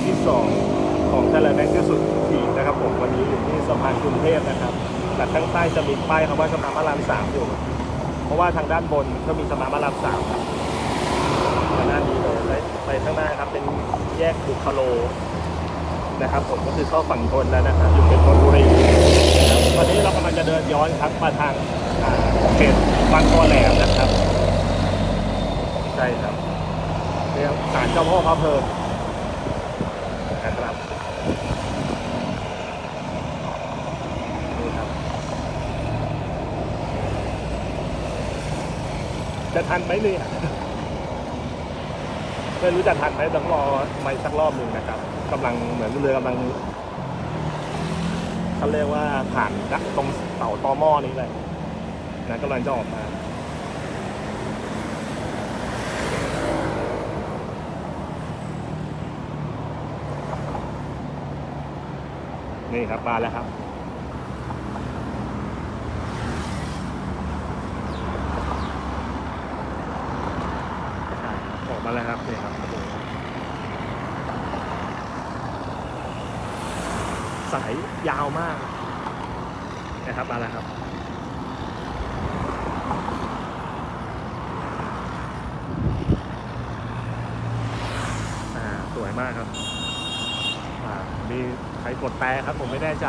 วงที่สองของไทยแลนด์แบงค์สุดขีนะครับผมวันนี้อยู่ที่สะพานกรุงเทพนะครับแต่ข้างใต้จะมีป้ายคำว่าสะพานพระรามสามอยู่ เพราะว่าทางด้านบนก็มีสะพานพระรามสามครับทางด้านนี้เลยไปข้างหน้าครับเป็นแยกบุคโลนะครับผมก็คือเข้าฝั่งทนแล้วนะครับอยู่เป็นนบุรีนะครับวันนี้เรากำลังจะเดินย้อนครับมาทางเขตบางคอแหลมนะครับใช่ครับเรียกศาลเจ้าพ่อพระเพลิงนะครับนี่ครับ จะทันไหมเนี่ยไม่รู้จะทันไหมต้องรอไม่สักรอบหนึ่งนะครับกำลังเหมือนเรือกำลังเขาเรียกว่าผ่านตรงเสาตอหม้อนี้เลยนะกำลังจะออกมานี่ครับมาแล้วครับ ออก มาแล้วครับนี่ครับ สายยาวมากนะครับมาแล้วครับ อ่า สวยมากครับ อ่า มีใครกดแปรครับ ผมไม่แน่ใจ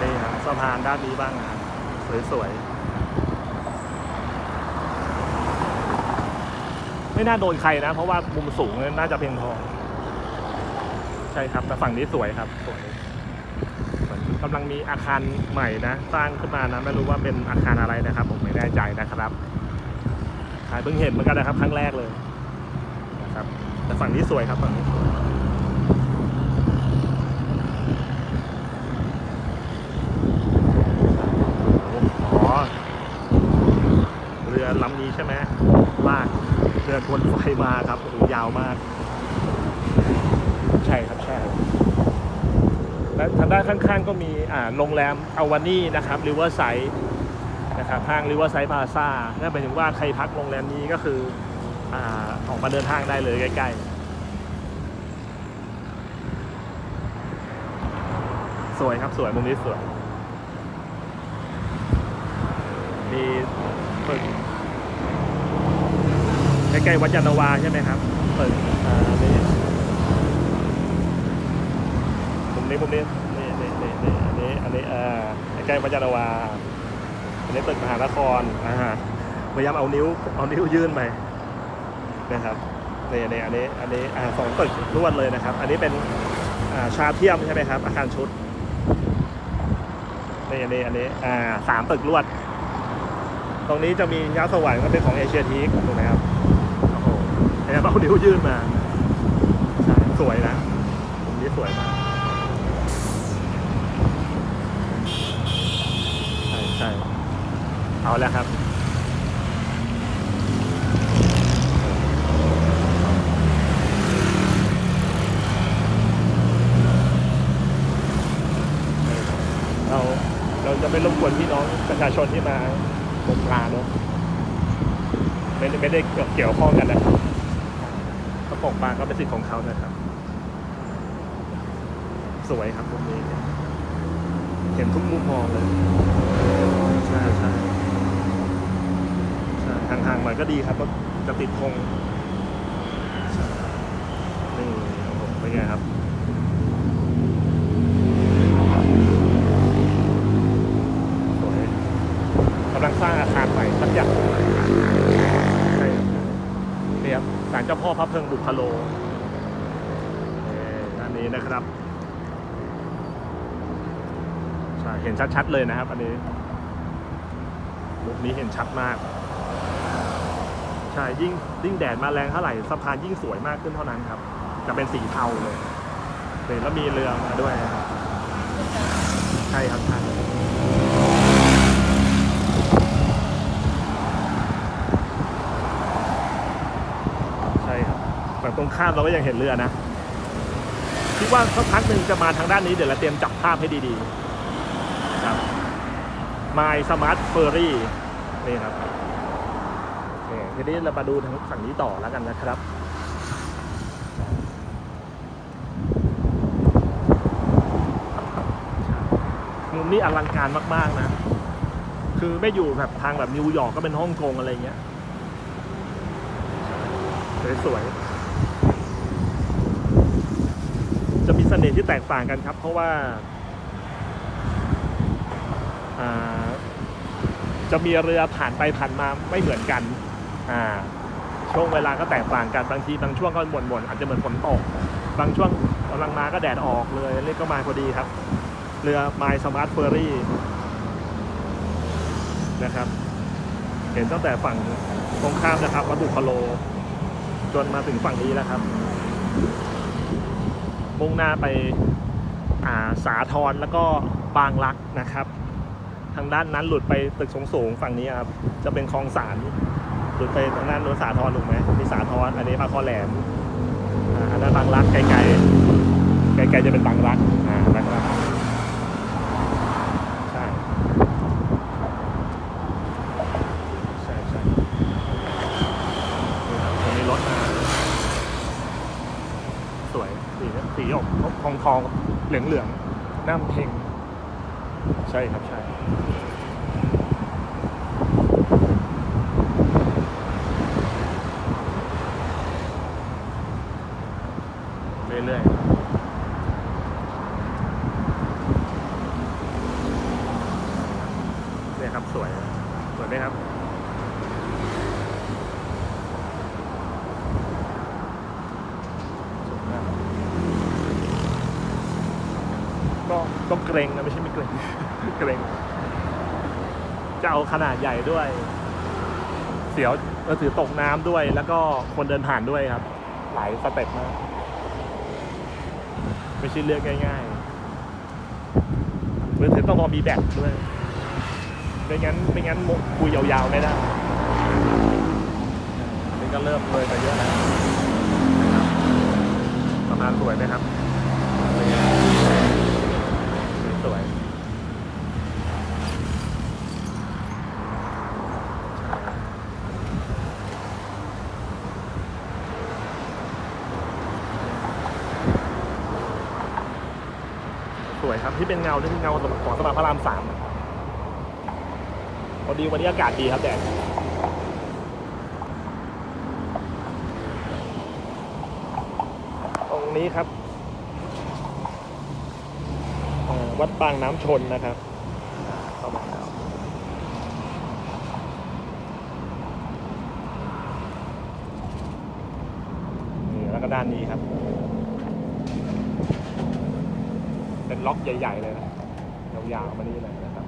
นี่ครับสะพานด้านนี้บ้างนะครับสวยๆ ไม่น่าโดนใครนะ เพราะว่ามุมสูงน่าจะเพียงพอ ใช่ครับแต่ฝั่งนี้สวยครับสวยเหมือนกำลังมีอาคารใหม่นะ สร้างขึ้นมานะไม่รู้ว่าเป็นอาคารอะไรนะครับ ผมไม่แน่ใจนะครับใช่เพิ่งเห็นเหมือนกันนะครับ ครั้งแรกเลยนะครับ แต่ฝั่งนี้สวยครับฝั่งนี้สวยอ๋อเรือลำนี้ใช่ไหม เรือทวนไฟมาครับโอ้โหยาวมาก ใช่ครับใช่และทางด้านข้างๆก็มีอ่าโรงแรมอาวานี่นะครับริเวอร์ไซด์นะครับห้างริเวอร์ไซด์พาซานั่นหมายถึงว่าใครพักโรงแรมนี้ก็คืออ่าออกมาเดินทางได้เลยใกล้ๆ สวยครับสวยมุมนี้สวยมีตึก ใกล้ๆวัดยานาวาใช่ไหมครับตึกอ่านี่มุมนี้มุมนี้นี่นี่นี่นี่อันนี้อันนี้อ่าใกล้ๆวัดยานาวา อันนี้ตึกมหานครอ่าพยายามเอานิ้วเอานิ้วยื่นไปนะครับนี่นี่อันนี้อันนี้อ่าสองตึกรวดเลยนะครับ อันนี้เป็นอ่าชาเทียมใช่ไหมครับ อาคารชุดนี่อันนี้อันนี้อ่าสามตึกรวด ตรงนี้จะมียักษ์สวรรค์ก็เป็นของเอเชียทีคถูกไหมครับ แอบเอานิ้วยื่นมาใช่สวยนะมุมนี้สวยมากใช่ใช่เอาแล้วครับเราเราจะไม่รบกวนพี่น้องประชาชนที่มาบนปลาเนอะไม่ได้ไม่ได้เกี่ยวเกี่ยวข้องกันนะครับ กระป๋องปลาก็เป็นสิทธิ์ของเขานะครับ สวยครับตรงนี้เนี่ยเห็นทุกมุมมองเลยใช่ใช่ใช่ห่างๆหน่อยก็ดีครับก็จะติดธงนี่ผมเป็นไงครับ สวยกำลังสร้างอาคารใหม่สักอย่างใช่ครับนี่ครับศาลเจ้า พ่อพระเพิงบุคโลนี่นนี้นะครับใช่เห็นชัดๆเลยนะครับ อันนี้มุมนี้เห็นชัดมากใช่ยิ่งยิ่งแดดมาแรงเท่าไหร่สะพานยิ่งสวยมากขึ้นเท่านั้นครับ จะเป็นสีเทาเลยนี่แล้วมีเรือมาด้วย ใช่ครับใช่ ข้ามเราก็ยังเห็นเรือนะคิดว่าสักพักหนึ่งจะมาทางด้านนี้เดี๋ยวเราเตรียมจับภาพให้ดีๆครับาร์ทเฟอร์รี่นี่ครับทีนี้เรามาดูทางฝั่งนี้ต่อแล้วกันนะครับมุมนี้อลังการมากๆนะ คือไม่อยู่แบบทางแบบนิวยอร์กก็เป็นฮ่องกงอะไรเงี้ย สวย เสน่ห์ที่แตกต่างกันครับ เพราะว่าจะมีเรือผ่านไปผ่านมาไม่เหมือนกันช่วงเวลาก็แตกต่างกันบางทีบางช่วงก็หม่นๆอาจจะเหมือนฝนตก บางช่วงกำลังมาก็แดดออกเลยเรียกก็มาพอดีครับ เรือ My Smart Ferry นะครับ เห็นตั้งแต่ฝั่งตรงข้ามนะครับวัดบุพโล จนมาถึงฝั่งนี้แล้วครับ มุ่งหน้าไปอาสาทรแล้วก็บางรักนะครับ ทางด้านนั้นหลุดไปตึกสูงๆฝั่งนี้ครับจะเป็นคลองสารหลุดไปทางด้านโน้นสาทรถูกไหมมีสาทรอันนี้ปาคอแหลมอันนั้นบางรักไกลๆไกลๆจะเป็นบางรักอ่าบางรักใช่ใช่ใช่นี่ครับตรงนี้รถมา สวยสีสีออกทองทองเหลืองเหลืองน้ำเพ่งใช่ครับใช่ เรื่อยๆเนี่ยครับสวย สวยไหมครับ สวยมากก็ต้อง เกรงนะไม่ใช่ไม่เกรงเกรงจะเอาขนาดใหญ่ด้วย เสียวเราถือตกน้ำด้วย แล้วก็คนเดินผ่านด้วยครับ หลายสเต็ปมากไม่ใช่เรื่องง่ายๆมือถือต้องรอมีแบตด้วยไม่งั้นไม่งั้นมุกคุยยาวๆไม่ได้นี่ก็เริ่มเลยไปเยอะแล้วประมาณสวยไหมครับ สวย ส วยครับ ที่เป็นเงาที่เป็นเงาของสะพานพระรามสามพอดีวันนี้อากาศดีครับแดดตรงนี้ครับวัดบางน้ำชนนะครับเข้ามาแล้วนี่แล้วก็ด้านนี้ครับ เป็นล็อกใหญ่ ๆ เลยนะยาวๆมานี่เลยนะครับ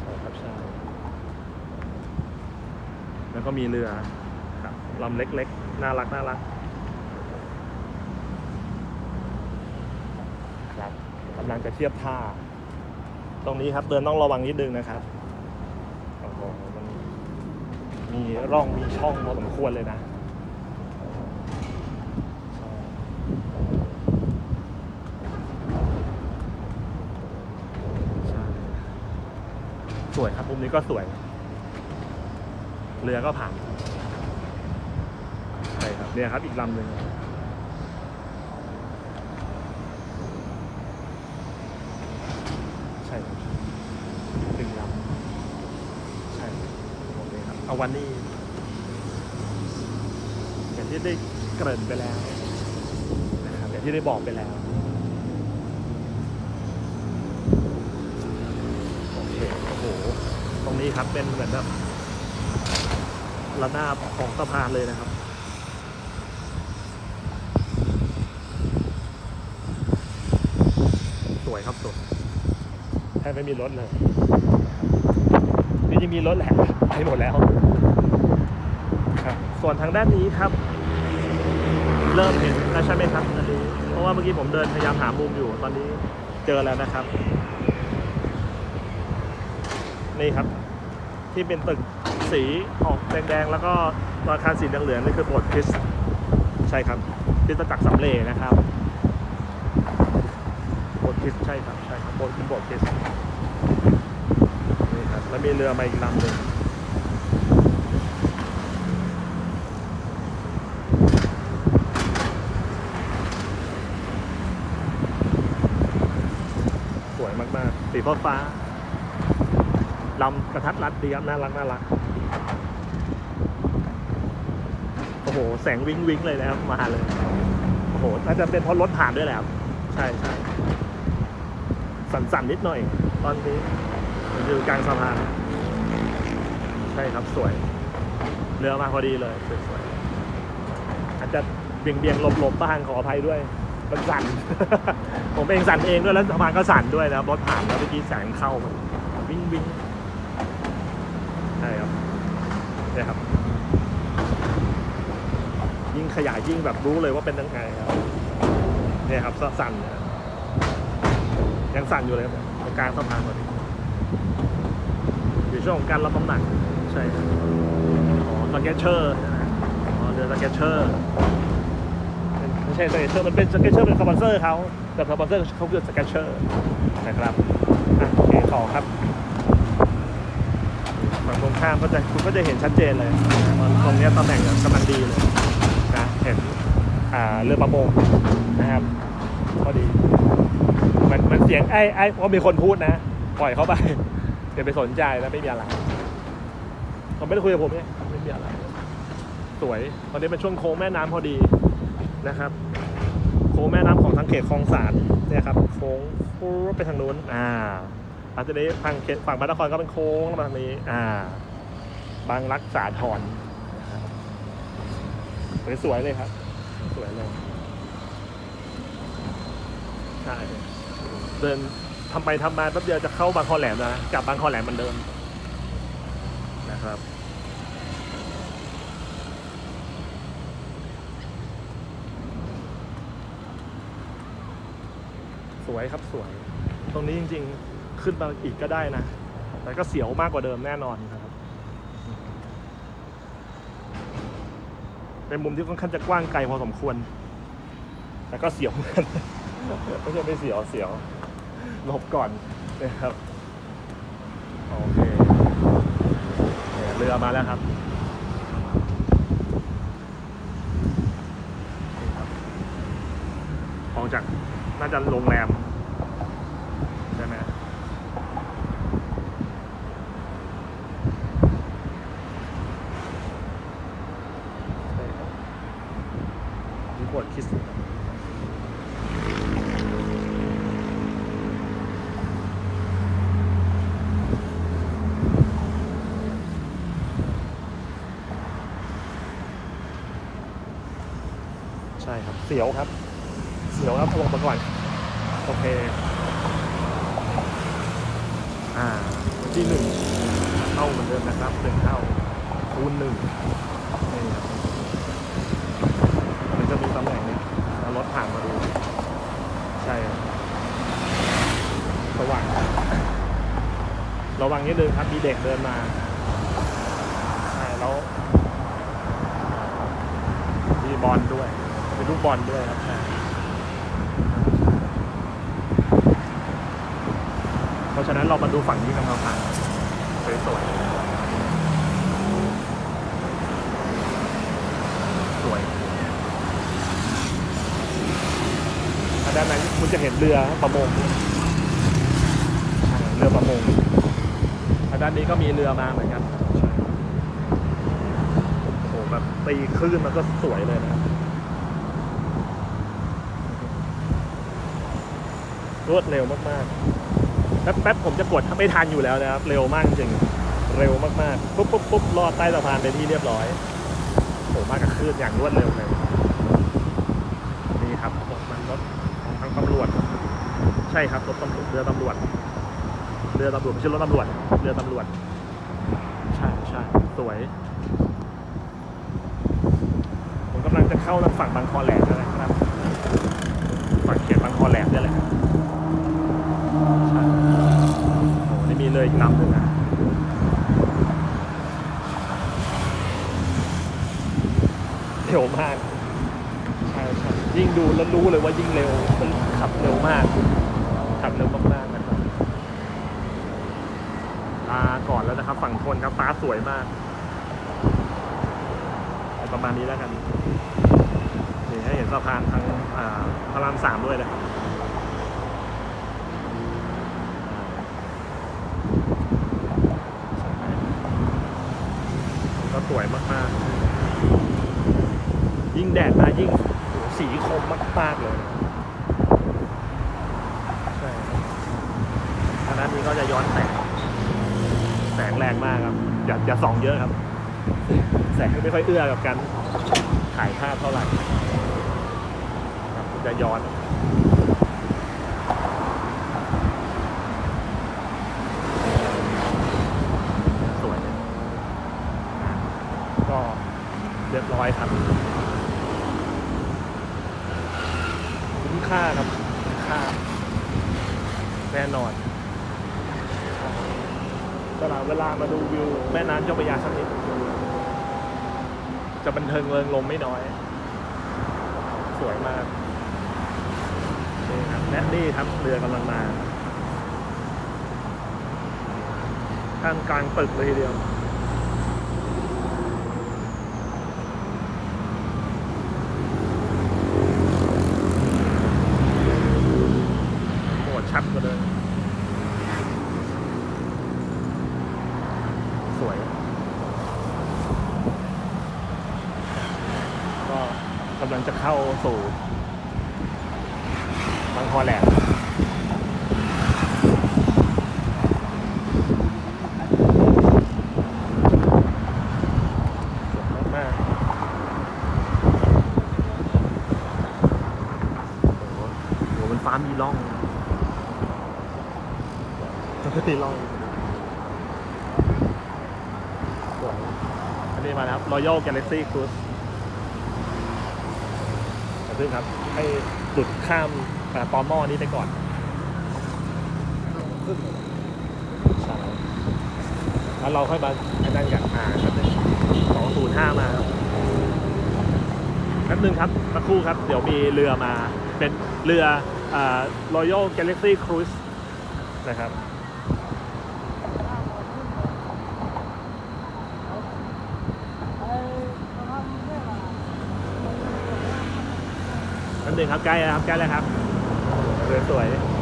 ใช่ครับใช่แล้วก็มีเรือครับลำเล็กๆ น่ารักน่ารักครับกำลังจะเทียบท่า ตรงนี้ครับเดินต้องระวังนิดนึงนะครับโอ้โหมันมีร่องมีช่องพอสมควรเลยนะ ใช่ส วยครับมุมนี้ก็สวย เรือก็ผ่านใช่ครับเนี่ยครับอีกลำหนึ่งใช่ครับหนึ่งลำใช่โอเคครับเอาวันนี้อย่างที่ได้เกริ่นไปแล้วนะครับอย่างที่ได้บอกไปแล้ว โอเค โอ้โห ตรง นี้ครับเป็นเหมือนแบบระนาบของสะพานเลยนะครับ สวยครับสวยแทบไม่มีรถเลยนี่ยังมีรถแหละไปหมดแล้วครับส่วนทางด้านนี้ครับ เริ่มเห็นแล้วใช่ไหมครับอันนี้เพราะว่าเมื่อกี้ผมเดินพยายามหามุมอยู่ตอนนี้เจอแล้วนะครับ นี่ครับ ที่เป็นตึกสีออกแดงๆ แล้วก็ตัวอาคารสีเหลืองๆนี่คือโบสถ์คริสใช่ครับที่ตะจักสำเร็จนะครับโบสถ์คริสใช่ครับใช่ครับโบสถ์เป็โบสถ์คริสนี่ครับแล้วมีเรือมาอีกลำหนึ่งสวยมากๆสีฟ้าฟ้า ลำกระทัดรัดดีครับน่ารักน่ารักโอ้โห แสงวิงวิงเลยนะครับมาเลย โอ้โหน่าจะเป็นเพราะรถผ่านด้วยแหละครับ ใช่ใช่สั่นๆนิดหน่อย ตอนนี้อยู่กลางสะพานใช่ครับสวย เรือมาพอดีเลยสวยๆอาจจะเบี่ยงเบี่ยงๆหลบๆบ้างขออภัยด้วยมันสั่น ผมเองสั่นเองด้วยแล้วสะพานก็สั่นด้วยนะครับรถผ่านแล้วเมื่อกี้แสงเข้ามันวิ่งวิ่งใช่ครับเนี่ยครับ ยิ่งขยายยิ่งแบบรู้เลยว่าเป็นยังไงครับเนี่ยครับสั่นเนี่ยยังสั่นอยู่เลยครับกลางสะพานพอดีอยู่ช่วงของการรับน้ำหนักใช่ครับอ๋อสเก็ตเชอร์อ๋อเรือสเก็ตเชอร์ไม่ใช่สเก็ตเชอร์มันเป็นสเก็ตเชอร์เป็นสปอนเซอร์เขาแต่สปอนเซอร์เขาคือสเก็ตเชอร์นะครับอะโอเคต่อครับฝั่งตรงข้ามก็จะคุณก็จะเห็นชัดเจนเลยตรงนี้ตำแหน่งกำลังดีเลย ห็นเรือประมงนะครับพอดี มันมันเสียงไอ้ไอ้เพรามีคนพูดนะ ปล่อยเขาไปอย่าไปสนใจนะไม่มีอะไรเขาไม่ได้คุยกับผมเนี่ยไม่มีอะไร สวย ตอนนี้เป็นช่วงโค้งแม่น้ำพอดีนะครับ โค้งแม่น้ำของทางเขตคลองสานเนี่ยครับ โค้งปุ๊บไปทางนู้น อ่าอาจจะนี้ทางเขตฝั่งพระนครก็เป็นโค้งมาทางนี้ อ่า บางรักษาทรน สวยๆเลยครับ สวยเลยใช่เดินทำไปทำมาแป๊บเดียวจะเข้าบางคอแหลมนะกลับบางคอแหลมเหมือนเดิมนะครับสวยครับสวย ตรงนี้จริง ๆ ขึ้นมาอีกก็ได้นะ แต่ก็เสียวมากกว่าเดิมแน่นอนครับ เป็นมุมที่ค่อนข้างจะกว้างไกลพอสมควร แต่ก็เสียวเหมือนกันไม่ใช่ไม่เสียวเสียวหลบก่อนนะครับโอเคเรือมาแล้วครับนี่ครับออกจากน่าจะโรงแรม ใช่ไหมใช่ครับรีพอร์ตคิสใช่ครับ เสียวครับ เสียวครับลงมาก่อน โอเค อ่า ที่หนึ่งเท่าเหมือนเดิมนะครับหนึ่งเท่าคูณหนึ่งนี่ครับมันจะมีตำแหน่งนี้แล้วรถผ่านมาดู ใช่ครับสว่างระวังนิดนึงครับมีเด็กเดินมาใช่แล้วมีบอลด้วยมีลูกบ อลด้วยครับเพราะฉะนั้นเรามาดูฝั่งนี้กันครับสวยๆสวยอันด้านนั้นคุณจะเห็นเรือประมง เรือประมงอันด้านนี้ก็มีเรือมาเหมือนกันโอ้โหแบบตีคลื่นมันก็สวยเลยนะ รวดเร็วมากๆ แป๊บแป๊บผมจะกดไม่ทันอยู่แล้วนะครับ เร็วมากจริง เร็วมากๆ ปุ๊บปุ๊บปุ๊บลอดใต้สะพานเป็นที่เรียบร้อยโหมากกับคลื่นอย่างรวดเร็วเลย นี่ครับมันรถของทางตำรวจ ใช่ครับรถตำรวจเรือตำรวจ เรือตำรวจไม่ใช่รถตำรวจ เรือตำรวจ ใช่ใช่สวย ผมกำลังจะเข้าทางฝั่งบางคอแหลมแล้วนะครับฝั่งเขตบางคอแหลมนี่แหละ ใช่โอ้นี่มีเลยอีกลำหนึ่งนะเร็วมาก ใช่ใช่ยิ่งดูแล้วรู้เลยว่ายิ่งเร็วมันขับเร็วมาก ขับเร็วมากๆนะครับลาก่อนแล้วนะครับ ฝั่งทนครับฟ้าสวยมากประมาณนี้แล้วกันนี่ให้เห็นสะพานทางอ่าพระรามสามด้วยเลย ก็สวยมากๆ ยิ่งแดดมายิ่งสีคมมากๆเลยใช่ครับทางด้านนี้ก็จะย้อนแสง แสงแรงมากครับ อย่าอย่าส่องเยอะครับ แสงไม่ค่อยเอื้อกับการถ่ายภาพเท่าไหร่ครับจะย้อน สวยเลยก็เรียบร้อยครับคุ้มค่าครับคุ้มค่า แน่นอนตลาดเวลา มาดูวิวแม่น้ำเจ้าพระยาสักนิดจะบันเทิงเริงลมไม่น้อย สวยมากนี่ครับและนี่ครับเรือกำลังมาท่ามกลางตึกเลยทีเดียว โหมดชัดกว่าเดิมสวย ก็กำลังจะเข้าสู่ บางคอแหลมสวยมากๆโอ้โหโหมันฟ้ามีร่องมีร่องสวยอันนี้มาแล้วครับ Royal Galaxy Cruise อย่าเพิ่งครับ ให้หลุดข้ามอ่า ตอหม้อนี้ไปก่อนใช่แล้วเราค่อยมาอันนั้นกันอ่าครับสองศูนย์ห้ามาครับแป๊บนึงครับสักครู่ครับ เดี๋ยวมีเรือมาเป็นเรืออ่า Royal Galaxy Cruise นะครับนั่นหนึ่งครับใกล้แล้วครับใกล้แล้วครับ สวยๆ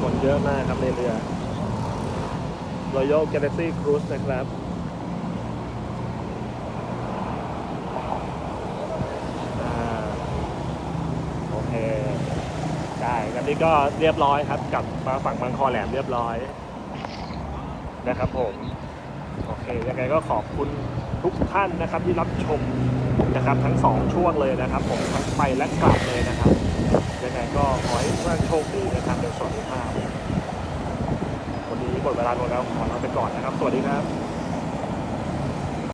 คนเยอะมากครับในเรือ Royal Galaxy Cruise นะครับอโอเคได้กันนี้ก็เรียบร้อยครับกลับมาฝั่งบางคอแหลมเรียบร้อย นะครับผม โอเคยังไงก็ขอบคุณทุกท่านนะครับที่รับชม นะครับทั้งสองช่วงเลยนะครับผมทั้งไปและกลับเลยนะครับยังไงก็ขอให้ทุกท่านโชคดีนะครับในสวัสดีภาพวันนี้หมดเวลาลงแล้วขอลาไปก่อนนะครับ สวัสดีครับ